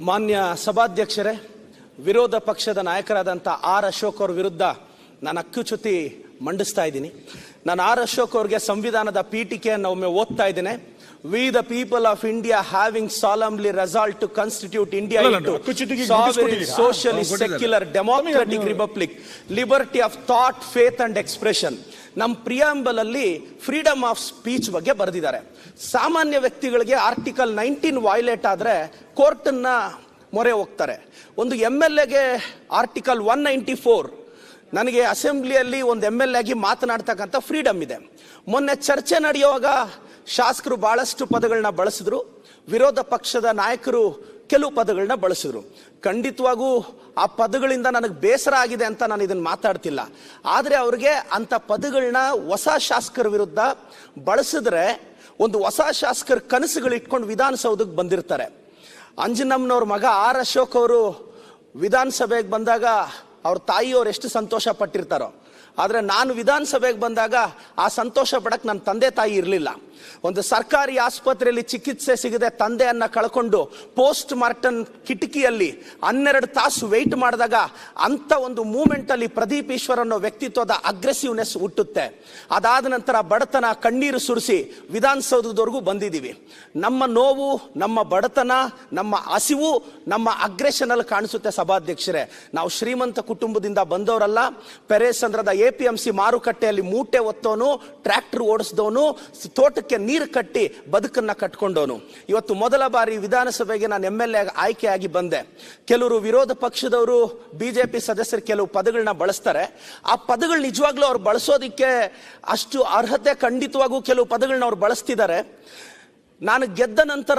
ಮಾನ್ಯ ಸಭಾಧ್ಯಕ್ಷರೇ ವಿರೋಧ ಪಕ್ಷದ ನಾಯಕರಾದಂಥ ಆರ್ ಅಶೋಕ್ ಅವ್ರ ವಿರುದ್ಧ ನಾನು ಅಕ್ಕುಚ್ಯುತಿ ಮಂಡಿಸ್ತಾ ಇದ್ದೀನಿ. ನಾನು ಆರ್ ಅಶೋಕ್ ಅವ್ರಿಗೆ ಸಂವಿಧಾನದ ಪೀಠಿಕೆಯನ್ನು ಒಮ್ಮೆ ಓದ್ತಾ ಇದ್ದೇನೆ. We the people of India having solemnly resolved to constitute India? Socialist. Secular democratic republic liberty of thought faith and expression ನಮ್ಮ ಪ್ರಿಯಾಂಬಲ್ ಅಲ್ಲಿ ಫ್ರೀಡಮ್ ಆಫ್ ಸ್ಪೀಚ್ ಬಗ್ಗೆ ಬರೆದಿದ್ದಾರೆ. ಸಾಮಾನ್ಯ ವ್ಯಕ್ತಿಗಳಿಗೆ ಆರ್ಟಿಕಲ್ ನೈನ್ಟೀನ್ ವೈಲೇಟ್ ಆದ್ರೆ ಕೋರ್ಟನ್ನ ಮೊರೆ ಹೋಗ್ತಾರೆ. ಒಂದು ಎಂ ಎಲ್ ಎಗೆ ಆರ್ಟಿಕಲ್ ಒನ್ ನೈಂಟಿ ಫೋರ್ ನನಗೆ ಅಸೆಂಬ್ಲಿಯಲ್ಲಿ ಒಂದು ಎಂ ಎಲ್ ಆಗಿ ಮಾತನಾಡ್ತಕ್ಕಂಥ ಫ್ರೀಡಮ್ ಇದೆ. ಮೊನ್ನೆ ಚರ್ಚೆ ನಡೆಯುವಾಗ ಶಾಸಕರು ಬಹಳಷ್ಟು ಪದಗಳನ್ನ ಬಳಸಿದ್ರು. ವಿರೋಧ ಪಕ್ಷದ ನಾಯಕರು ಕೆಲವು ಪದಗಳನ್ನ ಬಳಸಿದ್ರು. ಖಂಡಿತವಾಗೂ ಆ ಪದಗಳಿಂದ ನನಗೆ ಬೇಸರ ಆಗಿದೆ ಅಂತ ನಾನು ಇದನ್ನು ಮಾತಾಡ್ತಿಲ್ಲ. ಆದರೆ ಅವ್ರಿಗೆ ಅಂಥ ಪದಗಳನ್ನ ಹೊಸ ಶಾಸಕರ ವಿರುದ್ಧ ಬಳಸಿದ್ರೆ ಒಂದು ಹೊಸ ಶಾಸಕರ ಕನಸುಗಳು ಇಟ್ಕೊಂಡು ವಿಧಾನಸೌಧಕ್ಕೆ ಬಂದಿರ್ತಾರೆ. ಅಂಜನಮ್ಮನವ್ರ ಮಗ ಆರ್ ಅಶೋಕ್ ಅವರು ವಿಧಾನಸಭೆಗೆ ಬಂದಾಗ ಅವ್ರ ತಾಯಿಯವ್ರು ಎಷ್ಟು ಸಂತೋಷ ಪಟ್ಟಿರ್ತಾರೋ ಆದರೆ ನಾನು ವಿಧಾನಸಭೆಗೆ ಬಂದಾಗ ಆ ಸಂತೋಷ ಪಡಕ್ಕೆ ನನ್ನ ತಂದೆ ತಾಯಿ ಇರಲಿಲ್ಲ. ಒಂದು ಸರ್ಕಾರಿ ಆಸ್ಪತ್ರೆಯಲ್ಲಿ ಚಿಕಿತ್ಸೆ ಸಿಗದೆ ತಂದೆಯನ್ನು ಕಳ್ಕೊಂಡು ಪೋಸ್ಟ್ ಮಾರ್ಟಮ್ ಕಿಟಕಿಯಲ್ಲಿ ಹನ್ನೆರಡು ತಾಸು ವೆಯ್ಟ್ ಮಾಡಿದಾಗ ಅಂಥ ಒಂದು ಮೂಮೆಂಟಲ್ಲಿ ಪ್ರದೀಪ್ ಈಶ್ವರ್ ಅನ್ನೋ ವ್ಯಕ್ತಿತ್ವದ ಅಗ್ರೆಸಿವ್ನೆಸ್ ಹುಟ್ಟುತ್ತೆ. ಅದಾದ ನಂತರ ಬಡತನ ಕಣ್ಣೀರು ಸುರಿಸಿ ವಿಧಾನಸೌಧದವರೆಗೂ ಬಂದಿದ್ದೀವಿ. ನಮ್ಮ ನೋವು, ನಮ್ಮ ಬಡತನ, ನಮ್ಮ ಹಸಿವು, ನಮ್ಮ ಅಗ್ರೆಷನಲ್ಲಿ ಕಾಣಿಸುತ್ತೆ ಸಭಾಧ್ಯಕ್ಷರೇ. ನಾವು ಶ್ರೀಮಂತ ಕುಟುಂಬದಿಂದ ಬಂದವರಲ್ಲ ಪೆರೇಸಂದ್ರದ ಎ ಪಿ ಎಂ ಸಿ ಮಾರುಕಟ್ಟೆಯಲ್ಲಿ ಮೂಟೆ ಒತ್ತೋನು, ಟ್ರ್ಯಾಕ್ಟರ್ ಓಡಿಸಿದವನು ತೋಟಕ್ಕೆ ನೀರು ಕಟ್ಟಿ ಬದುಕನ್ನ ಕಟ್ಕೊಂಡವನು ಇವತ್ತು ಮೊದಲ ಬಾರಿ ವಿಧಾನಸಭೆಗೆ ನಾನು ಎಂ ಎಲ್ ಎ ಆಯ್ಕೆಯಾಗಿ ಬಂದೆ. ಕೆಲವರು ವಿರೋಧ ಪಕ್ಷದವರು ಬಿಜೆಪಿ ಸದಸ್ಯರು ಕೆಲವು ಪದಗಳನ್ನ ಬಳಸ್ತಾರೆ. ಆ ಪದಗಳು ನಿಜವಾಗ್ಲೂ ಅವ್ರು ಬಳಸೋದಿಕ್ಕೆ ಅಷ್ಟು ಅರ್ಹತೆ ಖಂಡಿತವಾಗೂ ಕೆಲವು ಪದಗಳನ್ನ ಅವ್ರು ಬಳಸ್ತಿದ್ದಾರೆ. ನಾನು ಗೆದ್ದ ನಂತರ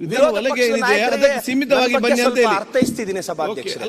ವಿರೋಧ ಒಳಗೆ ಪಕ್ಷದ ಏನಿದೆ? ಅದಕ್ಕೆ ಸೀಮಿತವಾಗಿ ನನ್ನ ಬಗ್ಗೆ ಬನ್ನಿ ಅಂತ ಸ್ವಲ್ಪ ಹೇಳಿ. ಅರ್ಥೈಸ್ತಿದ್ದೀನಿ ಸಭಾಧ್ಯಕ್ಷರೇ.